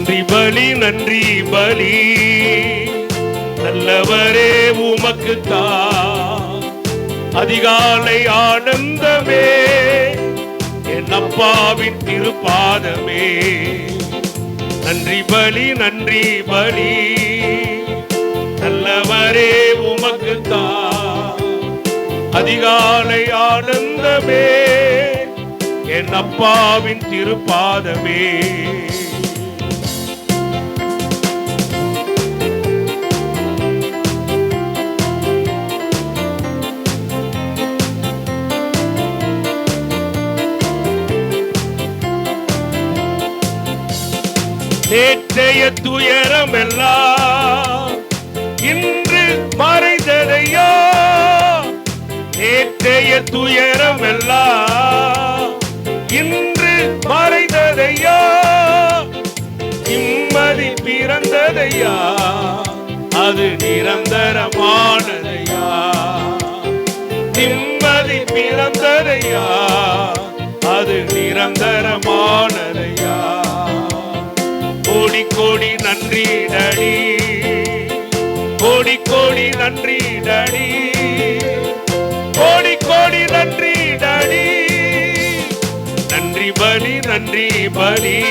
நன்றி பலி நன்றி பலி. நல்லவரே உமக்கு அதிகாலை ஆனந்தமே. என் அப்பாவின் திருப்பாதமே. நன்றி பலி நன்றி பலி. நல்லவரே உமக்கு அதிகாலை ஆனந்தமே. என் அப்பாவின் திருப்பாதமே. நேற்றைய துயரம் எல்லாம் இன்று மறைந்ததையோ? நேற்றைய துயரம் எல்லாம் இன்று மறைந்ததையா? நிம்மதி பிறந்ததையா? அது நிரந்தரமானதையா? நிம்மதி பிறந்ததையா? அது நிரந்தரமானதையா? கோடி கோடி நன்றி டடி. கோடி கோடி நன்றி டடி. கோடி கோடி நன்றி டடி. நன்றி பலி நன்றி பலி.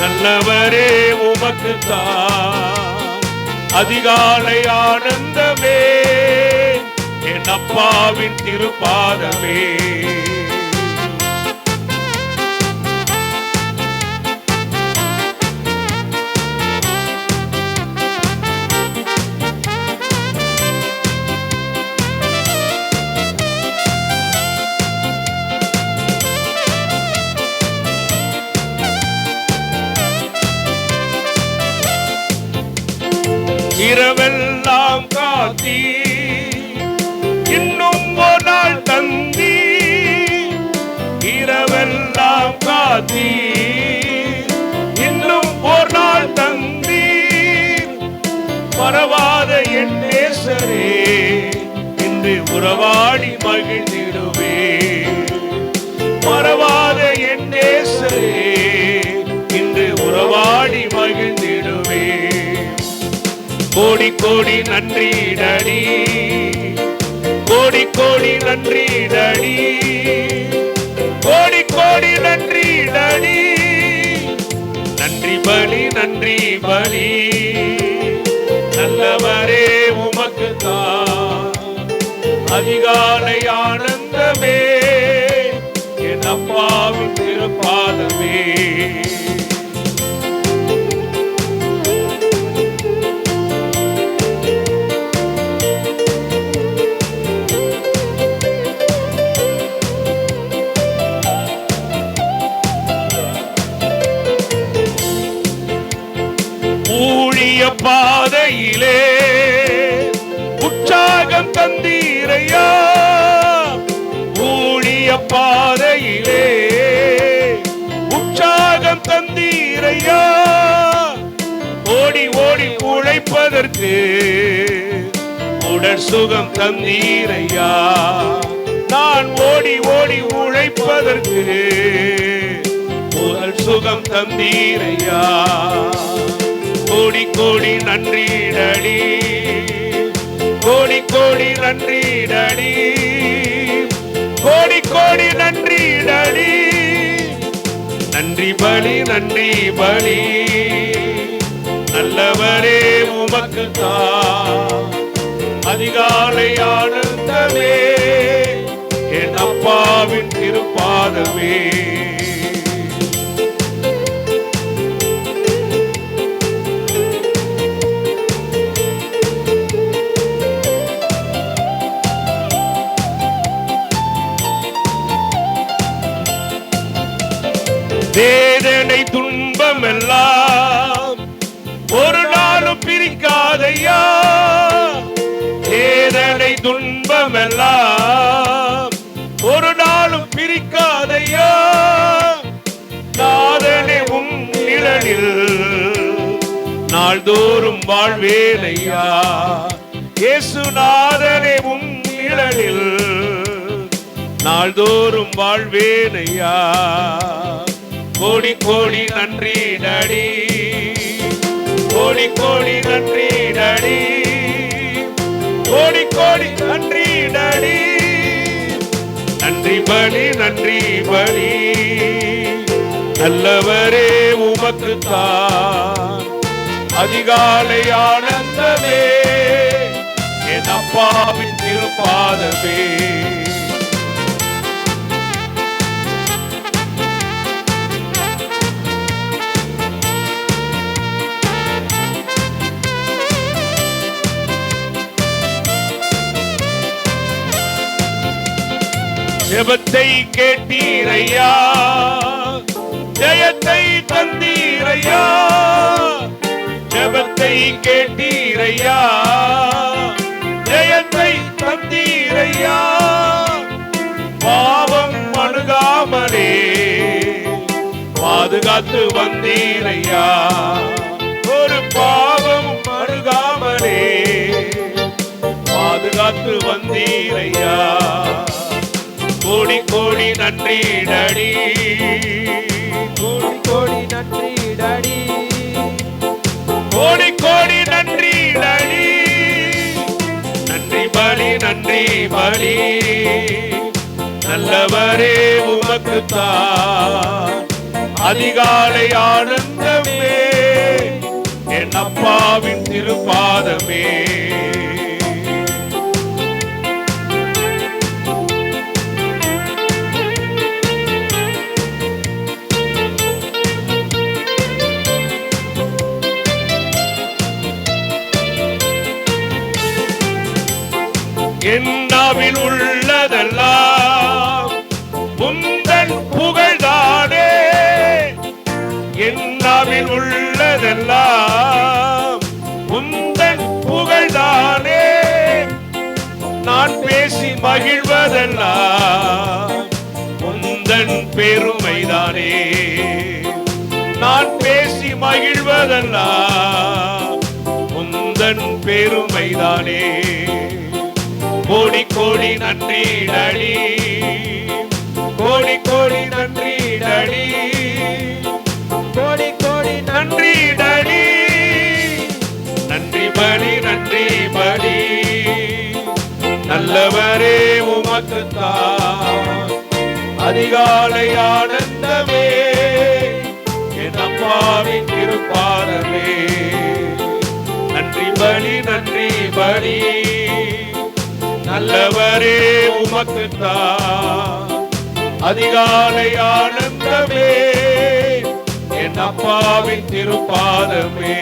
நல்லவரே உமக்கு அதிகாலை ஆனந்தமே. என் அப்பாவின் திருப்பாதமே. இரவெல்லாம் காத்தி இன்னும் ஒரு நாள் தந்தி. இரவெல்லாம் காத்தி இன்னும் ஒரு நாள் தந்தி. பரவாத என் நேசரே இன்று உறவாடி மகிழ்ந்திடுவே. பரவாத என் நேசரே இன்று உறவாடி கோடி கோடி நன்றி டடி. கோடி கோடி நன்றி டடி. கோடி கோடி நன்றி டடி. நன்றி பலி நன்றி பலி. நல்லவரே உமக்கு தான். அதிகாலையான உற்சாகம் தந்தீரையா? ஊழிய பாதையிலே உற்சாகம் தந்தீரையா? ஓடி ஓடி உழைப்பதற்கு உடல் சுகம் தந்தீரையா? நான் ஓடி ஓடி உழைப்பதற்கு உடல் சுகம் தந்தீரையா? கோடி கோடி நன்றி டடி. கோடி கோடி நன்றி டடி. கோடி கோடி நன்றி டடி. நன்றி பலி நன்றி பலி. நல்லவரே உமக்கு அதிகாலை ஆனந்தமே. என் அப்பாவின் திருப்பாதமே. வேதனை துன்பம் எல்லாம் ஒரு நாளும் பிரிக்காதையா? வேதனை துன்பம் எல்லாம் ஒரு நாளும் பிரிக்காதையா? நாதனே உம் நிழலில் நாள்தோறும் வாழ்வேலையா இயேசு நாதனே உம் நிழலில் நாள்தோறும் வாழ்வேனையா? கோடி கோடி நன்றி டாடி. கோடி கோடி நன்றி டாடி. கோடி கோடி நன்றி டாடி. நன்றி பலி நன்றி பலி. நல்லவரே உமக்கு தான். அதிகாலை ஆனந்தமே. என் அப்பாவின் திருப்பாதமே ஜெயத்தை கேட்டீரையா? ஜெயத்தை தந்தீரையா? ஜபத்தை கேட்டீரையா? ஜெயத்தை தந்தீரையா? பாவம் அணுகாமலே பாதுகாத்து வந்தீரையா? ஒரு பாவம் அணுகாமலே பாதுகாத்து வந்தீரையா? கோடி கோடி நன்றி டடி. கோடி கோடி நன்றி டாடி. கோடி கோடி நன்றி டடி. நன்றி பலி நன்றி பலி. நல்லவரே உமக்கு தான் அதிகாலை ஆனந்தமே. என் அப்பாவின் திருப்பாதமே. என்னாவில் உள்ளதெல்லாம் உந்தன் புகழ்தானே? என்னாவில் உள்ளதெல்லாம் உந்தன் புகழ்தானே? நான் பேசி மகிழ்வதெல்லாம் உந்தன் பெருமைதானே. நான் பேசி மகிழ்வதெல்லாம் உந்தன் பெருமைதானே. கோடி கோடி நன்றி டடி கோடி கோடி நன்றி டடி கோடி கோடி நன்றி டடி நன்றி பலி நன்றி பலி. நல்லவரே உமக்கு தான் அதிகாலை ஆனந்தமே. என் அப்பாவின் திருப்பாதமே நன்றி பலி நன்றி பலி. நல்லவரே உமக்கு அதிகாலை ஆனந்தமே என் அப்பாவின் திருப்பாதமே.